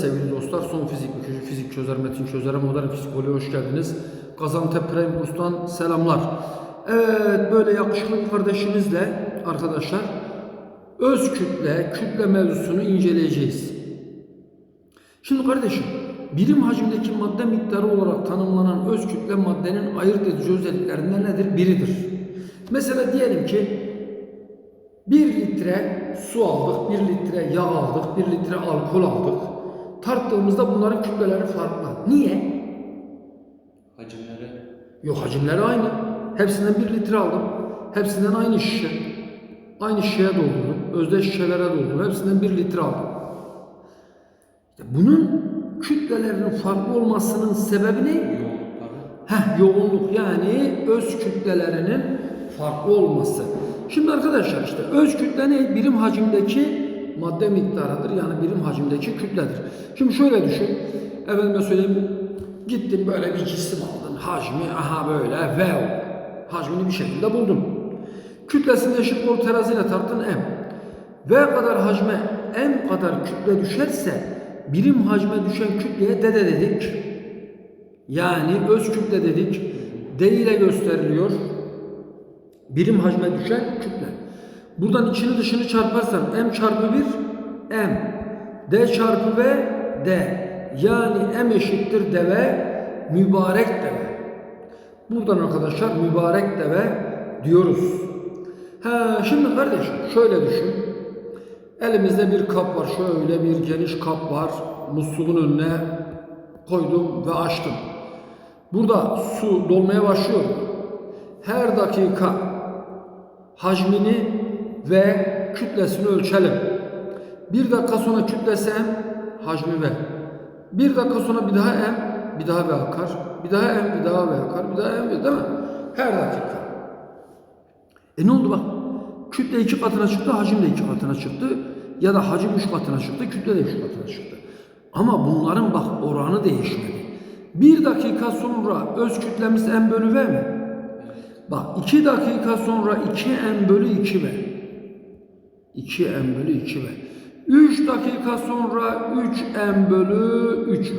sevgili dostlar son fizik, bükücü fizik çözer, metin çözer, modern psikoloji hoş geldiniz. Gaziantep Prime Kurs'tan selamlar. Evet böyle yakışıklı bir kardeşimizle arkadaşlar öz kütle, kütle mevzusunu inceleyeceğiz. Şimdi kardeşim birim hacimdeki madde miktarı olarak tanımlanan öz kütle maddenin ayırt edici özelliklerinden nedir? Biridir. Mesela diyelim ki 1 litre su aldık, 1 litre yağ aldık, 1 litre alkol aldık. Tarttığımızda bunların kütleleri farklı. Niye? Hacimleri Yok hacimleri aynı. Hepsinden 1 litre aldım. Hepsinden aynı şişe. Aynı şişeye doldurdum. Özdeş şişelere doldurdum. Hepsinden 1 litre aldım. İşte bunun kütlelerinin farklı olmasının sebebi ne? yoğunlukları Heh, yoğunluk yani öz kütlelerinin farklı olması. Şimdi arkadaşlar işte öz kütle ne? Birim hacimdeki madde miktarıdır. Yani birim hacimdeki kütledir. Şimdi şöyle düşün. Efendime söyleyeyim gittin böyle bir cisim aldın. Hacmi aha böyle V hacmini bir şekilde buldun. Kütlesini eşit bol teraziyle tarttın M. V kadar hacme M kadar kütle düşerse birim hacme düşen kütleye dede dedik. Yani öz kütle dedik. D ile gösteriliyor. Birim hacme düşen kütle. Buradan içini dışını çarparsam M çarpı 1 M. D çarpı V D. Yani M eşittir deve mübarek deve. Buradan arkadaşlar mübarek deve diyoruz. Ha, şimdi kardeşim şöyle düşün. Elimizde bir kap var. Şöyle bir geniş kap var. Musluğun önüne koydum ve açtım. Burada su dolmaya başlıyor. Her dakika hacmini ve kütlesini ölçelim. Bir dakika sonra kütlesi M, hacmi V. Bir dakika sonra bir daha M, bir daha V akar. Bir daha M, bir daha V akar. Bir daha M, değil mi? Her dakika. E ne oldu bak? Kütle iki katına çıktı, hacim de iki katına çıktı. Ya da hacim üç katına çıktı, kütle de üç katına çıktı. Ama bunların bak oranı değişmedi. Bir dakika sonra öz kütlemiz m bölü v mi? Bak iki dakika sonra 2 m bölü 2 v. 2 m bölü 2 v. 3 dakika sonra 3 m bölü 3 v.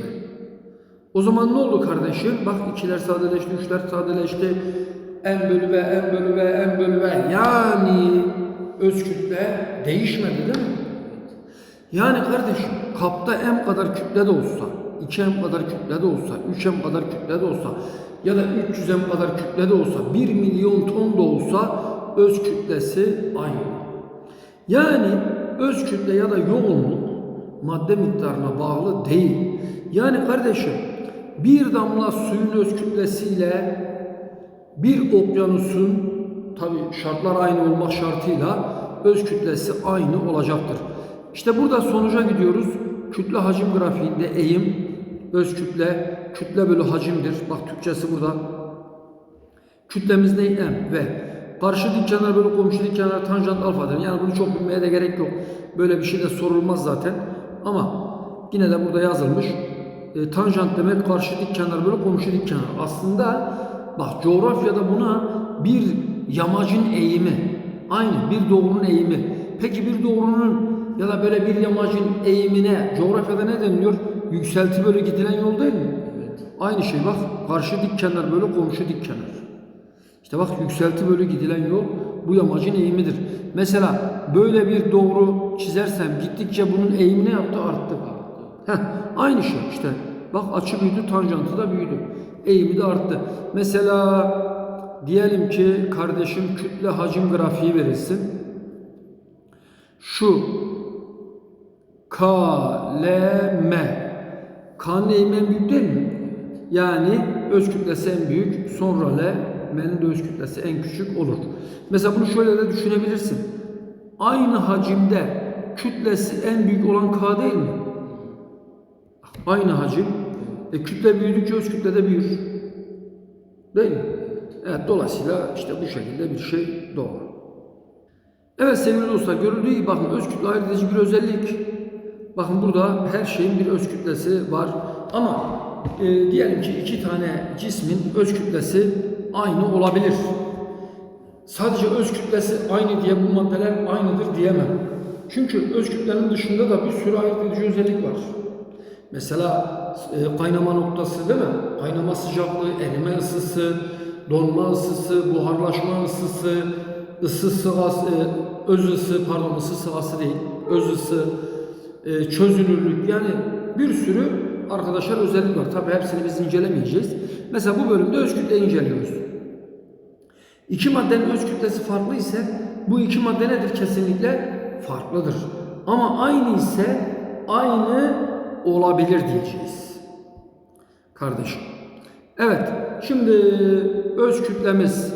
O zaman ne oldu kardeşim? Bak ikiler sadeleşti, üçler sadeleşti. M bölü V, M bölü V, M bölü V. Yani öz kütle değişmedi değil mi? Yani kardeşim kapta M kadar kütle de olsa, 2M kadar kütle de olsa, 3M kadar kütle de olsa ya da 300M kadar kütle de olsa, 1 milyon ton da olsa öz kütlesi aynı. Yani öz kütle ya da yoğunluk madde miktarına bağlı değil. Yani kardeşim bir damla suyun öz kütlesiyle bir okyanusun tabi şartlar aynı olmak şartıyla öz kütlesi aynı olacaktır. İşte burada sonuca gidiyoruz. Kütle hacim grafiğinde eğim, öz kütle, kütle bölü hacimdir. Bak Türkçesi burada. Kütlemiz ne? M ve karşı dik kenar bölü komşu dik kenar tanjant alfadır. Yani bunu çok bilmeye de gerek yok. Böyle bir şey de sorulmaz zaten. Ama yine de burada yazılmış. E, tanjant demek karşı dik kenar bölü komşu dik kenar. Aslında bak coğrafyada buna bir yamacın eğimi. Aynı bir doğrunun eğimi. Peki bir doğrunun ya da böyle bir yamacın eğimine coğrafyada ne deniliyor? Yükselti bölü gidilen yol değil mi? Evet. Aynı şey bak karşı dik kenar bölü komşu dik kenar. İşte bak yükselti bölü gidilen yol bu yamacın eğimidir. Mesela böyle bir doğru çizersem gittikçe bunun eğimi ne yaptı? Arttı. Heh, aynı şey işte. Bak açı büyüdü, tanjantı da büyüdü. Eğimi de arttı. Mesela diyelim ki kardeşim kütle hacim grafiği verilsin. Şu kaleme K'nın eğimi en büyük değil mi? Yani öz kütlesi en büyük, sonra L, M'nin öz kütlesi en küçük olur. Mesela bunu şöyle de düşünebilirsin. Aynı hacimde kütlesi en büyük olan K değil mi? Aynı hacim. E, kütle büyüdükçe öz kütle de büyür. Değil mi? Evet, dolayısıyla işte bu şekilde bir şey doğru. Evet sevgili dostlar görüldüğü gibi bakın öz kütle ayırt bir özellik. Bakın burada her şeyin bir öz kütlesi var. Ama e, diyelim ki iki tane cismin öz kütlesi aynı olabilir. Sadece öz kütlesi aynı diye bu maddeler aynıdır diyemem. Çünkü öz kütlenin dışında da bir sürü ayırt edici özellik var. Mesela e, kaynama noktası değil mi? Kaynama sıcaklığı, erime ısısı, donma ısısı, buharlaşma ısısı, ısı sıvası, e, öz ısı, pardon ısı sıvası değil, öz ısı, e, çözünürlük yani bir sürü arkadaşlar özellik var. Tabii hepsini biz incelemeyeceğiz. Mesela bu bölümde öz kütle inceliyoruz. İki maddenin öz kütlesi farklı ise bu iki madde nedir? Kesinlikle farklıdır. Ama aynı ise aynı olabilir diyeceğiz. Kardeşim. Evet. Şimdi öz kütlemiz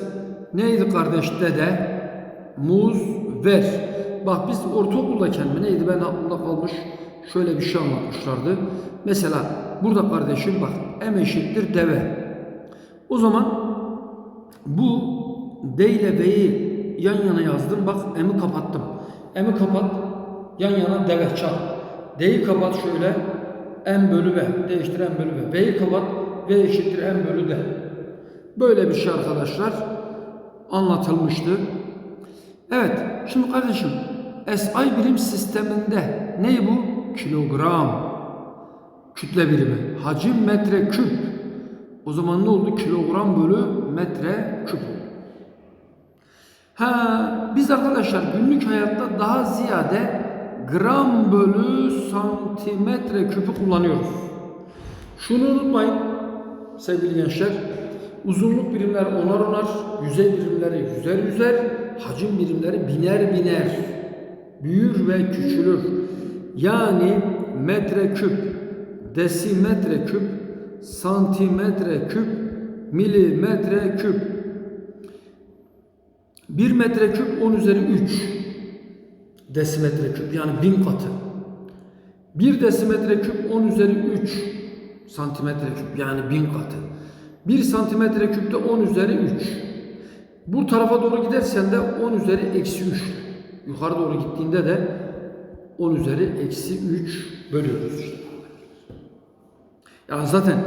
neydi kardeş dede? Muz ver. Bak biz ortaokuldayken mi neydi ben aklımda kalmış şöyle bir şey anlatmışlardı. Mesela burada kardeşim bak M eşittir deve. O zaman bu D ile V'yi yan yana yazdım. Bak M'i kapattım. M'i kapat. Yan yana deve çal. D'yi kapat şöyle. M bölü V. Değiştir M bölü V. V'yi kapat. V eşittir M bölü D. Böyle bir şey arkadaşlar anlatılmıştı. Evet. Şimdi kardeşim SI birim sisteminde ne bu? Kilogram. Kütle birimi. Hacim metre küp. O zaman ne oldu? Kilogram bölü metre küp. Ha, biz arkadaşlar günlük hayatta daha ziyade gram bölü santimetre küpü kullanıyoruz. Şunu unutmayın sevgili gençler. Uzunluk birimler onar onar, yüzey birimleri yüzer yüzer, hacim birimleri biner biner. Büyür ve küçülür. Yani metre küp, desimetre küp, santimetre küp, milimetre küp. 1 metre küp 10 üzeri 3 desimetre küp yani 1000 katı. 1 desimetre küp 10 üzeri 3 santimetre küp yani 1000 katı. 1 santimetre küp de 10 üzeri 3. Bu tarafa doğru gidersen de 10 üzeri eksi 3. Yukarı doğru gittiğinde de 10 üzeri eksi 3 bölüyoruz işte. Yani zaten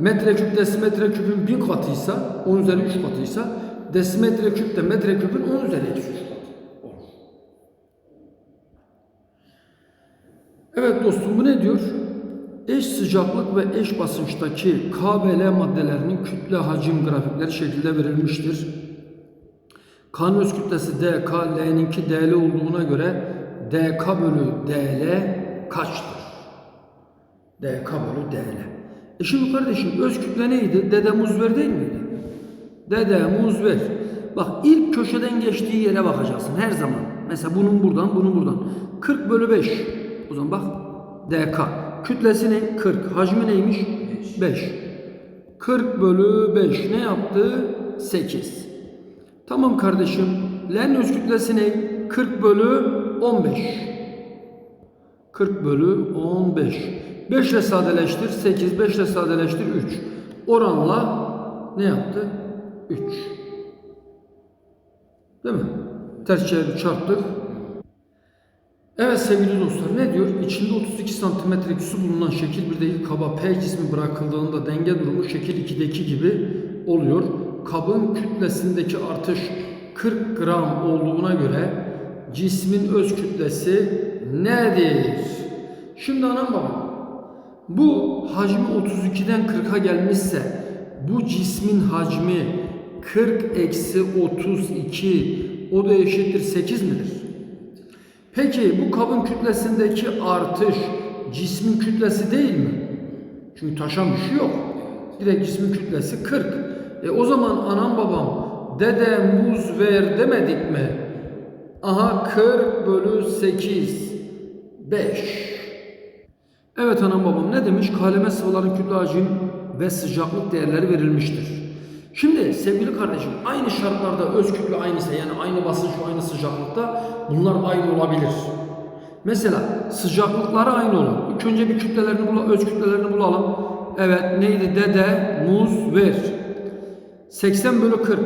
metreküp desimetre küpün 1000 katıysa 10 üzeri 3 katıysa desimetre küp de metre küpün 10 üzeri eksi 3 katı. Evet dostum bu ne diyor? Eş sıcaklık ve eş basınçtaki K ve L maddelerinin kütle hacim grafikleri şekilde verilmiştir. K'nın öz kütlesi DK, L'ninki DL olduğuna göre DK bölü DL kaçtır? DK bölü DL. E şimdi kardeşim öz kütle neydi? Dede muzver değil miydi? Dede muzver. Bak ilk köşeden geçtiği yere bakacaksın her zaman. Mesela bunun buradan, bunun buradan. 40 bölü 5. O zaman bak DK. Kütlesi ne? 40. Hacmi neymiş? 5. 40 bölü 5 ne yaptı? 8. Tamam kardeşim. L'nin öz kütlesi ne? 40 bölü 15. 40 bölü 15. 5 ile sadeleştir 8, 5 ile sadeleştir 3. Oranla ne yaptı? 3. Değil mi? Ters çevirip çarptık. Evet sevgili dostlar ne diyor? İçinde 32 santimetre su bulunan şekil 1'deki kaba P cismi bırakıldığında denge durumu şekil 2'deki gibi oluyor. Kabın kütlesindeki artış 40 gram olduğuna göre cismin öz kütlesi nedir? Şimdi anam babam bu hacmi 32'den 40'a gelmişse bu cismin hacmi 40 eksi 32 o da eşittir 8 midir? Peki bu kabın kütlesindeki artış cismin kütlesi değil mi? Çünkü taşan bir şey yok. Direkt cismin kütlesi 40. E o zaman anam babam dede muz ver demedik mi? Aha 40 bölü 8 5. Evet anam babam ne demiş? Kaleme sıvıların kütle hacim ve sıcaklık değerleri verilmiştir. Şimdi sevgili kardeşim aynı şartlarda öz kütle aynıysa yani aynı basınç ve aynı sıcaklıkta bunlar aynı olabilir. Mesela sıcaklıkları aynı olur. İlk önce bir kütlelerini bulalım, öz kütlelerini bulalım. Evet neydi? Dede, muz, ver. 80 bölü 40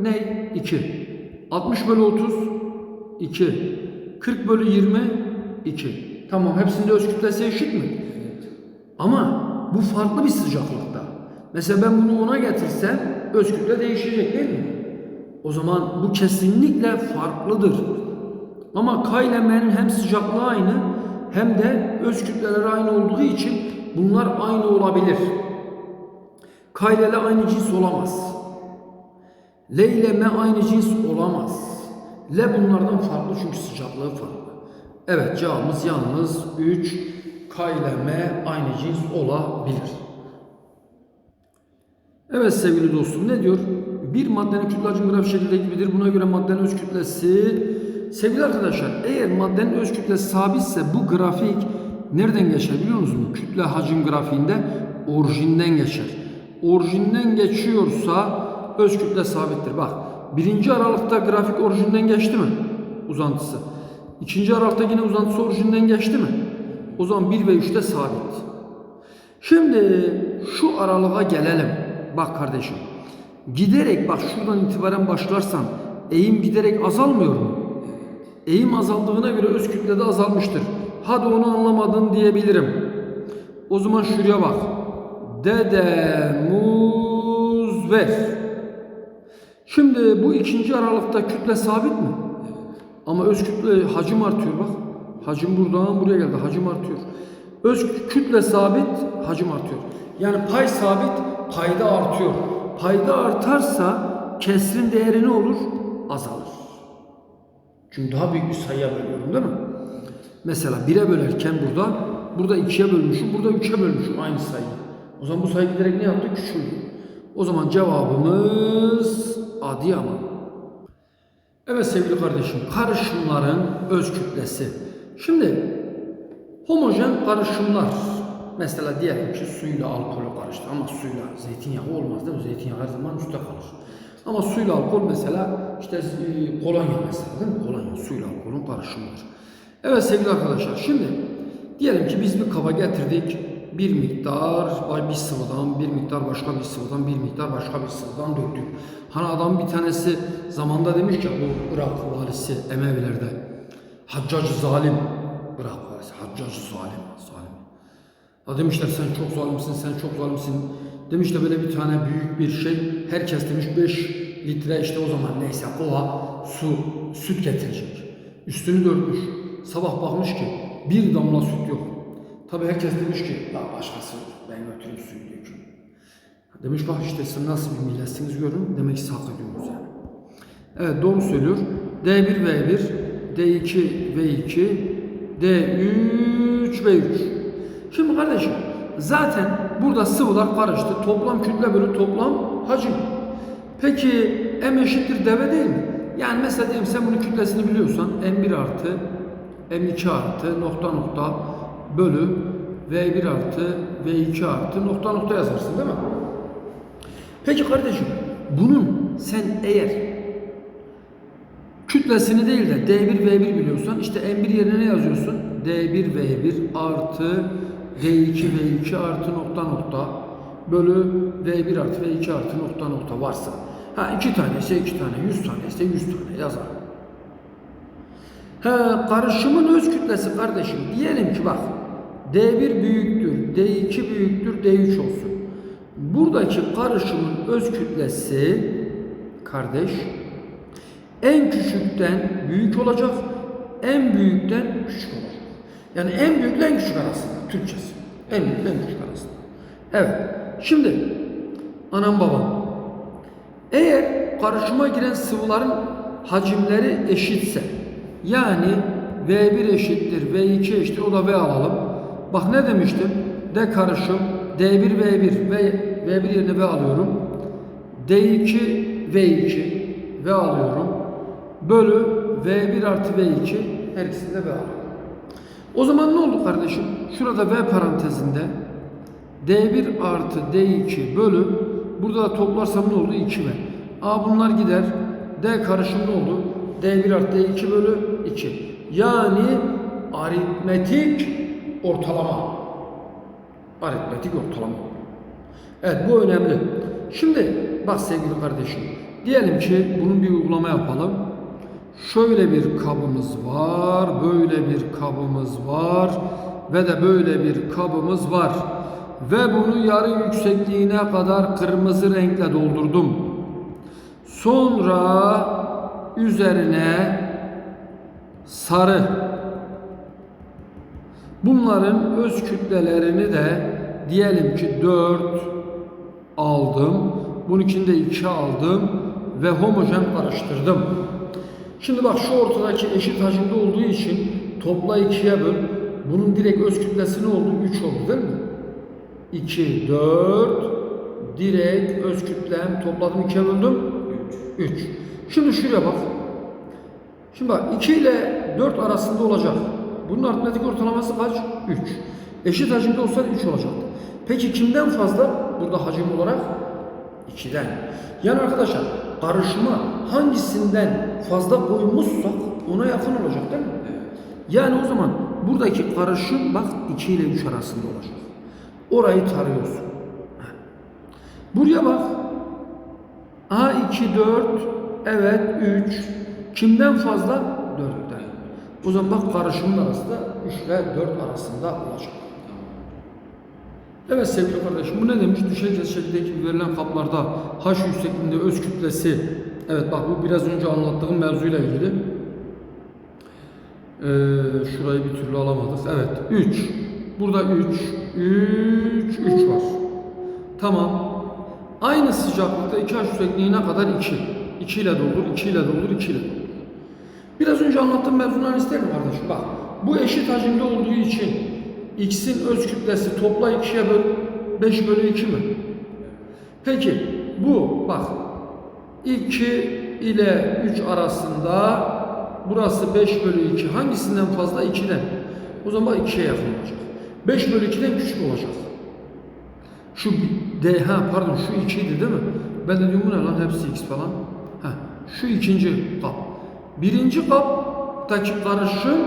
ne? 2. 60 bölü 30 2. 40 bölü 20 2. Tamam hepsinde öz kütlesi eşit mi? Ama bu farklı bir sıcaklıkta. Mesela ben bunu 10'a getirsem öz kütle değişecek değil mi? O zaman bu kesinlikle farklıdır. Ama K ile M'nin hem sıcaklığı aynı hem de öz kütleleri aynı olduğu için bunlar aynı olabilir. K ile L aynı cins olamaz. L ile M aynı cins olamaz. L bunlardan farklı çünkü sıcaklığı farklı. Evet cevabımız yalnız 3. K ile M aynı cins olabilir. Evet sevgili dostum ne diyor? Bir maddenin kütle hacim grafik şekilde gibidir. Buna göre maddenin öz kütlesi sevgili arkadaşlar eğer maddenin öz kütlesi sabitse bu grafik nereden geçer biliyor musunuz? Kütle hacim grafiğinde orijinden geçer. Orijinden geçiyorsa öz kütle sabittir. Bak birinci aralıkta grafik orijinden geçti mi? Uzantısı. İkinci aralıkta yine uzantısı orijinden geçti mi? O zaman 1 ve 3'te sabit. Şimdi şu aralığa gelelim. Bak kardeşim. Giderek bak şuradan itibaren başlarsan eğim giderek azalmıyor mu? Eğim azaldığına göre öz kütle de azalmıştır. Hadi onu anlamadın diyebilirim. O zaman şuraya bak. Dede muz ver. Şimdi bu ikinci aralıkta kütle sabit mi? Ama öz kütle hacim artıyor bak. Hacim buradan buraya geldi. Hacim artıyor. Öz kütle sabit, hacim artıyor. Yani pay sabit, payda artıyor. Payda artarsa kesrin değeri ne olur? Azalır. Çünkü daha büyük bir sayıya bölüyorum değil mi? Mesela 1'e bölerken burada, burada 2'ye bölmüşüm, burada 3'e bölmüşüm aynı sayıyı. O zaman bu sayı giderek ne yaptı? Küçüldü. O zaman cevabımız Adıyaman. Evet sevgili kardeşim, karışımların öz kütlesi. Şimdi homojen karışımlar. Mesela diyelim ki suyla alkolü karıştı ama suyla zeytinyağı olmaz değil mi? Zeytinyağı her zaman üstte kalır. Ama suyla alkol mesela işte e, kolonya mesela değil mi? Kolonya suyla alkolün karışımıdır. Evet sevgili arkadaşlar şimdi diyelim ki biz bir kaba getirdik bir miktar bir sıvıdan, bir miktar başka bir sıvıdan, bir miktar başka bir sıvıdan döktük. Hani adam bir tanesi zamanda demiş ki bu Irak valisi Emevilerde Haccacı zalim Irak valisi Haccacı zalim zalim. Ha demişler sen çok zalimsin, sen çok zalimsin. Demiş de böyle bir tane büyük bir şey. Herkes demiş 5 litre işte o zaman neyse kova su, süt getirecek. Üstünü dörtmüş. Sabah bakmış ki bir damla süt yok. Tabi herkes demiş ki ya başkası ben götüreyim suyu dökün. Demiş bak işte siz nasıl bir milletsiniz görün. Demek ki hak ediyorsunuz yani. Evet doğru söylüyor. D1 V1, D2 V2, D3 V3. Şimdi kardeşim zaten burada sıvılar karıştı. Toplam kütle bölü toplam hacim. Peki M eşittir deve değil mi? Yani mesela diyelim sen bunun kütlesini biliyorsan M1 artı M2 artı nokta nokta bölü V1 artı V2 artı nokta nokta yazarsın değil mi? Peki kardeşim bunun sen eğer kütlesini değil de D1 V1 biliyorsan işte M1 yerine ne yazıyorsun? D1 V1 artı D2 V2 artı nokta nokta bölü V1 artı V2 artı nokta nokta varsa ha iki tane ise iki tane, yüz tane ise yüz tane yazar. Ha, karışımın öz kütlesi kardeşim diyelim ki bak D1 büyüktür, D2 büyüktür, D3 olsun. Buradaki karışımın öz kütlesi kardeş en küçükten büyük olacak, en büyükten küçük olacak. Yani en büyükle en küçük arasında Türkçesi. En büyükle en küçük arasında. Evet. Şimdi anam babam eğer karışıma giren sıvıların hacimleri eşitse yani V1 eşittir, V2 eşittir, o da V alalım. Bak ne demiştim? D karışım, D1 V1, V, V1 yerine V alıyorum. D2 V2, V alıyorum. Bölü V1 artı V2, her ikisinde V alıyorum. O zaman ne oldu kardeşim? Şurada V parantezinde D1 artı D2 bölü burada da toplarsam ne oldu? 2V. A bunlar gider. D karışım ne oldu? D1 artı D2 bölü 2. Yani aritmetik ortalama. Aritmetik ortalama. Evet bu önemli. Şimdi bak sevgili kardeşim. Diyelim ki bunun bir uygulama yapalım. Şöyle bir kabımız var, böyle bir kabımız var ve de böyle bir kabımız var. Ve bunu yarı yüksekliğine kadar kırmızı renkle doldurdum. Sonra üzerine sarı. Bunların öz kütlelerini de diyelim ki 4 aldım. Bununkini de 2 aldım ve homojen karıştırdım. Şimdi bak şu ortadaki eşit hacimde olduğu için topla 2'ye böl. Bunun direkt öz kütlesi ne oldu? 3 oldu değil mi? 2, 4 direkt öz kütlem topladım 2'ye böldüm. 3. Şimdi şuraya bak. Şimdi bak 2 ile 4 arasında olacak. Bunun aritmetik ortalaması kaç? 3. Eşit hacimde olsaydı 3 olacaktı. Peki kimden fazla? Burada hacim olarak 2'den. Yani arkadaşlar karışıma hangisinden fazla koymuşsak ona yakın olacak değil mi? Yani o zaman buradaki karışım bak 2 ile 3 arasında olacak. Orayı tarıyorsun. Buraya bak. A 2 4 evet 3 kimden fazla 4'ten. O zaman bak karışımın arasında 3 ve 4 arasında olacak. Evet sevgili kardeşim bu ne demiş? Düşey kesişekteki verilen kaplarda H yüksekliğinde öz kütlesi Evet bak bu biraz önce anlattığım mevzuyla ilgili. Ee, şurayı bir türlü alamadık. Evet 3. Burada 3 3 3 var. Tamam. Aynı sıcaklıkta 2 H yüksekliğine kadar 2. 2 ile doldur, 2 ile doldur, 2 ile doldur. Biraz önce anlattığım değil mi kardeşim? Bak bu eşit hacimde olduğu için x'in öz kütlesi topla 2'ye böl 5 bölü 2 mi? Peki bu bak 2 ile 3 arasında burası 5 bölü 2 hangisinden fazla 2'den? O zaman 2'ye yakın olacak. 5 bölü 2'den küçük olacak. Şu D ha pardon şu 2 idi değil mi? Ben de diyorum bu ne lan hepsi x falan. Ha şu ikinci kap. Birinci kaptaki karışım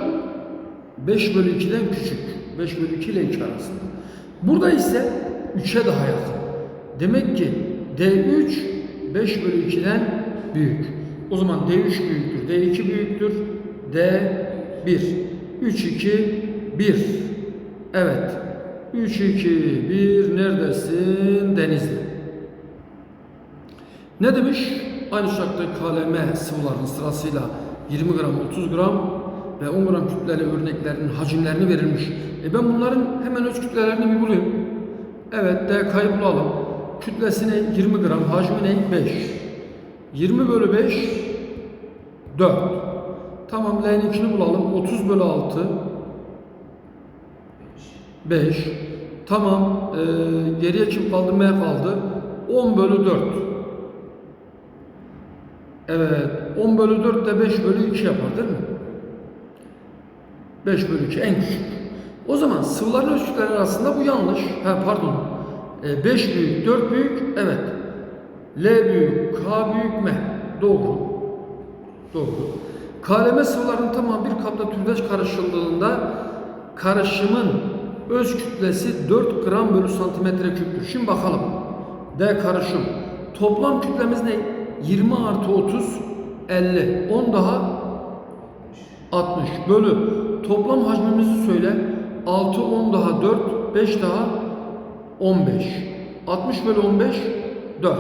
5 bölü 2'den küçük. 5 bölü 2 ile 2 arasında. Burada ise 3'e daha yakın. Demek ki D3 5 bölü 2'den büyük. O zaman D3 büyüktür, D2 büyüktür, D1. 3, 2, 1. Evet. 3, 2, 1. Neredesin? Denizli. Ne demiş? Aynı sıcaktaki KLM sıvıların sırasıyla 20 gram, 30 gram ve 10 gram kütleli örneklerinin hacimlerini verilmiş. E ben bunların hemen öz kütlelerini bir bulayım. Evet, DK'yı bulalım. Kütlesi ne? 20 gram, hacmi ne? 5. 20 bölü 5, 4. Tamam, L'ninkini bulalım. 30 bölü 6, 5. Tamam, e, geriye kim kaldı? M kaldı. 10 bölü 4. Evet, 10 bölü 4 de 5 bölü 2 yapar değil mi? 5 bölü 2 en küçük. O zaman sıvıların ölçütleri arasında bu yanlış. Ha pardon. 5 büyük, 4 büyük. Evet. L büyük, K büyük, M. Doğru. Doğru. KLM sıvıların tamamı bir kapta türdeş karışıldığında karışımın öz kütlesi 4 gram bölü santimetre küptür. Şimdi bakalım. D karışım. Toplam kütlemiz ne? 20 artı 30, 50. 10 daha 60 bölü toplam hacmimizi söyle. 6, 10 daha 4, 5 daha 15. 60 bölü 15, 4.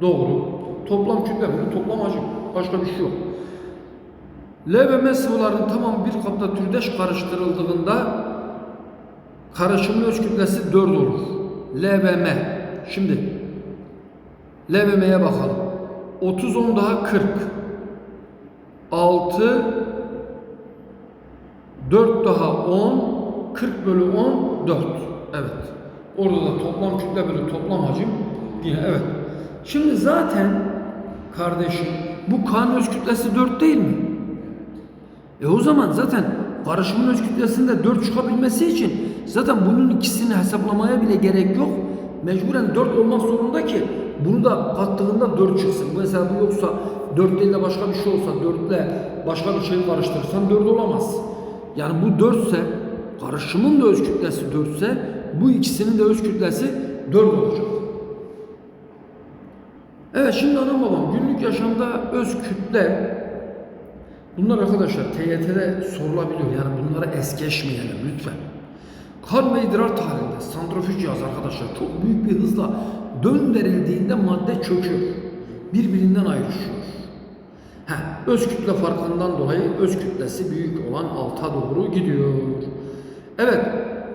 Doğru. Toplam kütle bölü toplam hacim. Başka bir şey yok. L ve M sıvılarının tamam bir kapta türdeş karıştırıldığında karışımın öz kütlesi 4 olur. L ve M. Şimdi L ve M'ye bakalım. 30 10 daha 40. 6 4 daha 10 40 bölü 10 4. Evet. Orada da toplam kütle bölü toplam hacim yine evet. Şimdi zaten kardeşim bu kan öz kütlesi 4 değil mi? E o zaman zaten karışımın öz kütlesinde 4 çıkabilmesi için zaten bunun ikisini hesaplamaya bile gerek yok. Mecburen 4 olmak zorunda ki bunu da kattığında 4 çıksın. Mesela bu yoksa 4 değil de başka bir şey olsa 4 ile başka bir şey karıştırırsan 4 olamaz. Yani bu 4 ise karışımın da öz kütlesi 4 ise bu ikisinin de öz kütlesi 4 olacak. Evet şimdi anam babam günlük yaşamda öz kütle bunlar arkadaşlar TYT'de sorulabiliyor. Yani bunları es geçmeyelim lütfen. Kan ve idrar halinde santrifüj cihaz arkadaşlar çok büyük bir hızla döndürüldüğünde madde çöküyor. Birbirinden ayrışıyor. Ha, öz kütle farkından dolayı öz kütlesi büyük olan alta doğru gidiyor. Evet,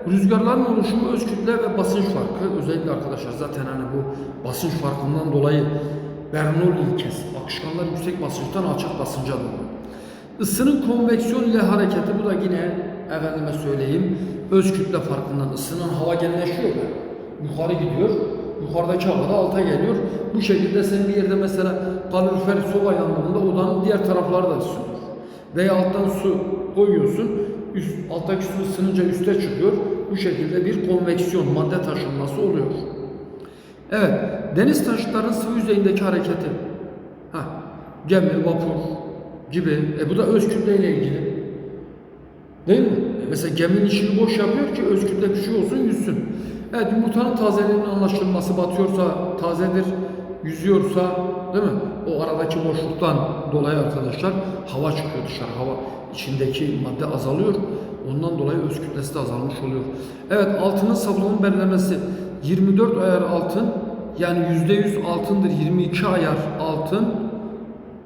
rüzgarların oluşumu öz kütle ve basınç farkı. Özellikle arkadaşlar zaten hani bu basınç farkından dolayı Bernoulli ilkesi. Akışkanlar yüksek basınçtan alçak basınca doğru. Isının konveksiyon ile hareketi bu da yine efendime söyleyeyim öz kütle farkından ısının hava genleşiyor yukarı gidiyor yukarıdaki hava alta geliyor bu şekilde sen bir yerde mesela kalorifer soba yandığında odanın diğer tarafları da ısınıyor veya alttan su koyuyorsun üst, alttaki su ısınınca üste çıkıyor bu şekilde bir konveksiyon madde taşınması oluyor. Evet, deniz taşıtlarının sıvı yüzeyindeki hareketi. Ha, gemi, vapur gibi. E bu da öz kütleyle ilgili. Değil mi? Mesela geminin içini boş yapıyor ki öz kütle küçük olsun yüzsün. Evet yumurtanın tazeliğinin anlaşılması batıyorsa tazedir, yüzüyorsa değil mi? O aradaki boşluktan dolayı arkadaşlar hava çıkıyor dışarı. Hava içindeki madde azalıyor. Ondan dolayı öz kütlesi de azalmış oluyor. Evet altının sabunun belirlemesi 24 ayar altın yani %100 altındır 22 ayar altın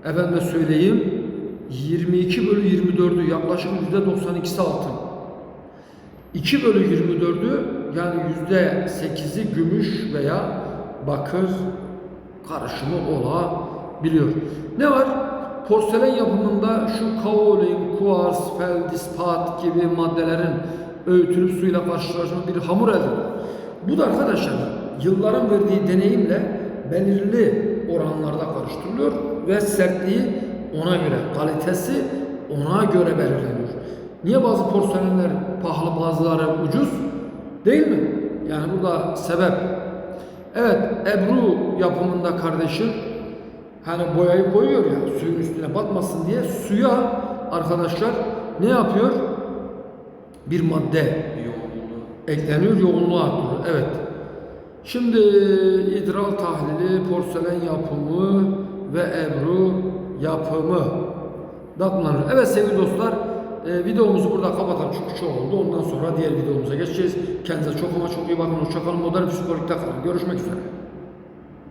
efendime söyleyeyim 22 bölü 24'ü yaklaşık %92'si altın. 2 bölü 24'ü yani %8'i gümüş veya bakır karışımı olabiliyor. Ne var? Porselen yapımında şu kaolin, kuars, feldispat gibi maddelerin öğütülüp suyla karşılaşma bir hamur elde. Bu da arkadaşlar yılların verdiği deneyimle belirli oranlarda karıştırılıyor ve sertliği ona göre, kalitesi ona göre belirleniyor. Niye bazı porselenler pahalı bazıları ucuz? Değil mi? Yani burada sebep. Evet Ebru yapımında kardeşim hani boyayı koyuyor ya suyun üstüne batmasın diye suya arkadaşlar ne yapıyor? Bir madde Yoğunluğu. ekleniyor, yoğunluğu artırıyor. Evet. Şimdi idrar tahlili, porselen yapımı ve ebru yapımı da kullanılır. Evet sevgili dostlar, e, videomuzu burada kapatalım çünkü çok oldu. Ondan sonra diğer videomuza geçeceğiz. Kendinize çok ama çok iyi bakın. Hoşçakalın. Modern psikolojikte kalın. Görüşmek üzere.